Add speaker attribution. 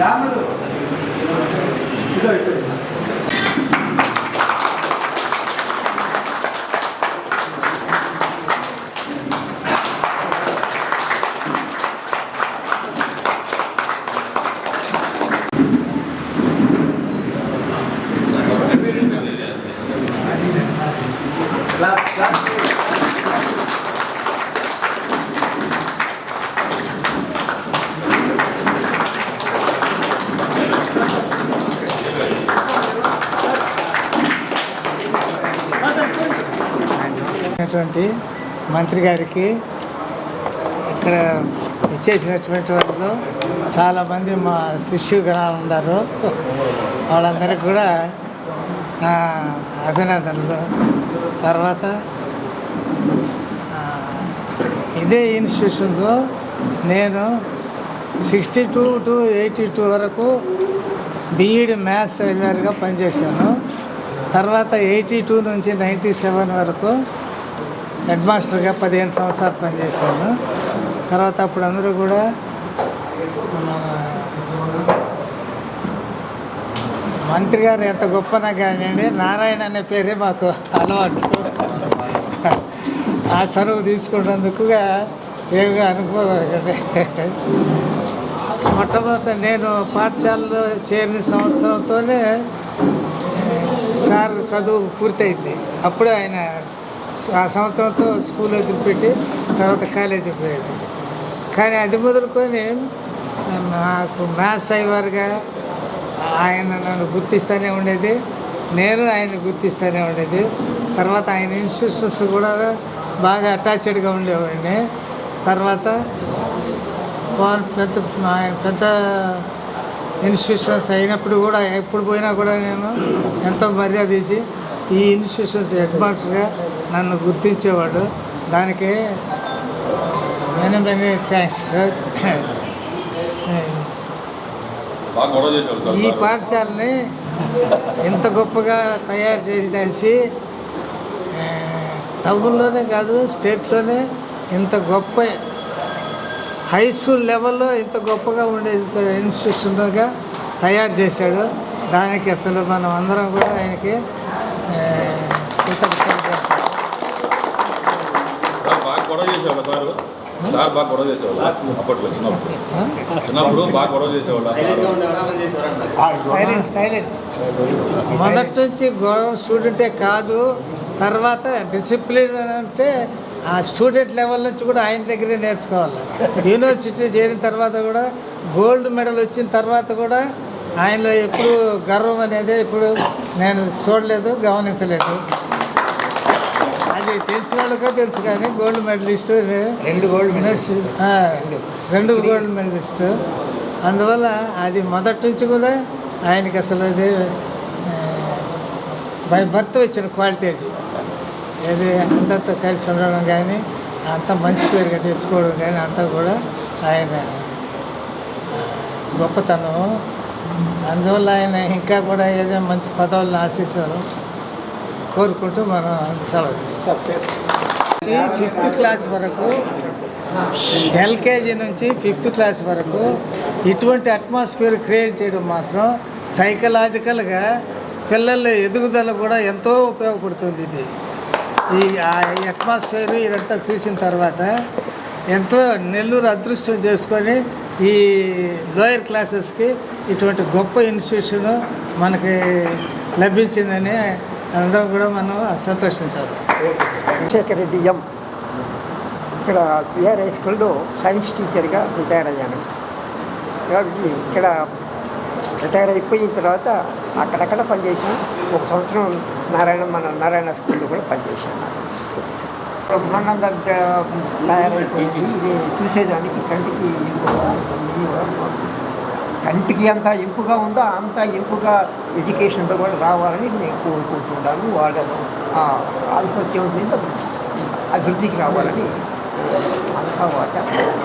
Speaker 1: రాముడు. ఇదో అయినటువంటి మంత్రి గారికి ఇక్కడ ఇచ్చేసినటువంటి వాళ్ళు చాలామంది మా శిష్యుగణాలు ఉన్నారు. వాళ్ళందరికీ కూడా నా అభినందనలు. తర్వాత ఇదే ఇన్స్టిట్యూషన్లో నేను sixty two to eighty two వరకు బీఈడి మ్యాథ్స్ సెమినార్గా పనిచేశాను. తర్వాత ఎయిటీ టూ నుంచి నైంటీ సెవెన్ వరకు హెడ్ మాస్టర్గా పదిహేను సంవత్సరాలు పనిచేశాను. తర్వాత అప్పుడు అందరూ కూడా మన మంత్రి గారు ఎంత గొప్పనా కానివ్వండి నారాయణ అనే పేరే మాకు అలవాటు. ఆ చనువు తీసుకున్నందుకుగా ఏమిగా అనుకోకండి మొట్టమొదట నేను పాఠశాలలో చేరిన సంవత్సరంతోనే సార్ చదువు పూర్తయింది. అప్పుడే ఆయన ఆ సంవత్సరంతో స్కూల్ వదిలిపెట్టి తర్వాత కాలేజీ పోయాడు. కానీ అది మొదలుకొని నాకు మ్యాథ్స్ అయ్యేవారుగా ఆయన నన్ను గుర్తిస్తూనే ఉండేది నేను ఆయన గుర్తిస్తూనే ఉండేది. తర్వాత ఆయన ఇన్స్టిట్యూషన్స్ కూడా బాగా అటాచ్డ్గా ఉండేవాడిని. తర్వాత పెద్ద ఆయన పెద్ద ఇన్స్టిట్యూషన్స్ అయినప్పుడు కూడా ఎప్పుడు పోయినా కూడా నేను ఎంతో మర్యాద ఇచ్చి ఈ ఇన్స్టిట్యూషన్స్ హెడ్ మాస్టర్గా నన్ను గుర్తించేవాడు. దానికి మెనీ మెనీ థ్యాంక్స్ సార్. ఈ పాఠశాలని ఇంత గొప్పగా తయారు చేసేసి టౌన్లోనే కాదు స్టేట్లోనే ఇంత గొప్ప హై స్కూల్ లెవెల్లో ఇంత గొప్పగా ఉండే ఇన్స్టిట్యూషన్గా తయారు చేశాడు. దానికి అసలు మనం అందరం కూడా ఆయనకి ఆ, కృతజ్ఞతలు చెప్తాం.
Speaker 2: సార్ బాగా గొడవ చేసేవాళ్ళు సార్? సార్ బాగా గొడవ చేసేవాళ్ళు. అప్పట్లో చిన్నప్పుడు. చిన్నప్పుడు బాగా గొడవ చేసేవాళ్ళు సార్.
Speaker 1: సైలెంట్ సైలెంట్ మొదటి నుంచి గొడవ స్టూడెంటే కాదు తర్వాత డిసిప్లిన్ అంటే ఆ స్టూడెంట్ లెవెల్ నుంచి కూడా ఆయన దగ్గరే నేర్చుకోవాలి. యూనివర్సిటీ చేరిన తర్వాత కూడా గోల్డ్ మెడల్ వచ్చిన తర్వాత కూడా ఆయనలో ఎప్పుడు గర్వం అనేది ఇప్పుడు నేను చూడలేదు గమనించలేదు. తెలిసిన వాళ్ళకో తెలుసు కానీ గోల్డ్ మెడలిస్ట్
Speaker 3: రెండు గోల్డ్
Speaker 1: మెడల్స్ ఆ, రెండు. గోల్డ్ మెడలిస్ట్ అందువల్ల అది మొదటి నుంచి కూడా ఆయనకి అసలు అది బై బర్త్ వచ్చిన క్వాలిటీ అది. ఏది అందరితో కలిసి ఉండడం కానీ అంత మంచి పేరుగా తెచ్చుకోవడం కానీ అంతా కూడా ఆయన గొప్పతనం అందువల్ల ఆయన ఇంకా కూడా ఏదో మంచి పదవులను ఆశించారు కోరుకుంటూ మనం సెలవు ఫిఫ్త్ క్లాస్ వరకు ఎల్కేజీ నుంచి ఫిఫ్త్ క్లాస్ వరకు ఇటువంటి అట్మాస్ఫియర్ క్రియేట్ చేయడం మాత్రం సైకలాజికల్గా పిల్లల ఎదుగుదల కూడా ఎంతో ఉపయోగపడుతుంది ఇది. ఈ అట్మాస్ఫియర్ ఇదంతా చూసిన తర్వాత ఎంతో నెల్లూరు అదృష్టం చేసుకొని ఈ లోయర్ క్లాసెస్కి ఇటువంటి గొప్ప ఇన్స్టిట్యూషన్ మనకి లభించిందని అందరం కూడా మనం సంతోషించాలి.
Speaker 3: రాజశేఖర రెడ్డి ఎం ఇక్కడ విఆర్ హై స్కూల్లో సైన్స్ టీచర్గా రిటైర్ అయ్యాను. కాబట్టి ఇక్కడ రిటైర్ అయిపోయిన తర్వాత అక్కడక్కడ పనిచేసిన ఒక సంవత్సరం నారాయణ మన నారాయణ స్కూల్లో కూడా పనిచేశాను. బ్రహ్మాండంగా త- తయారైపోయింది. ఇది చూసేదానికి కంటికి కంటికి ఎంత ఇంపుగా ఉందో అంత ఇంపుగా ఎడ్యుకేషన్లో కూడా రావాలని నేను కోరుకుంటున్నాను. వాళ్ళ ఆధిపత్యం మీద అభివృద్ధికి రావాలని మనసా వాచ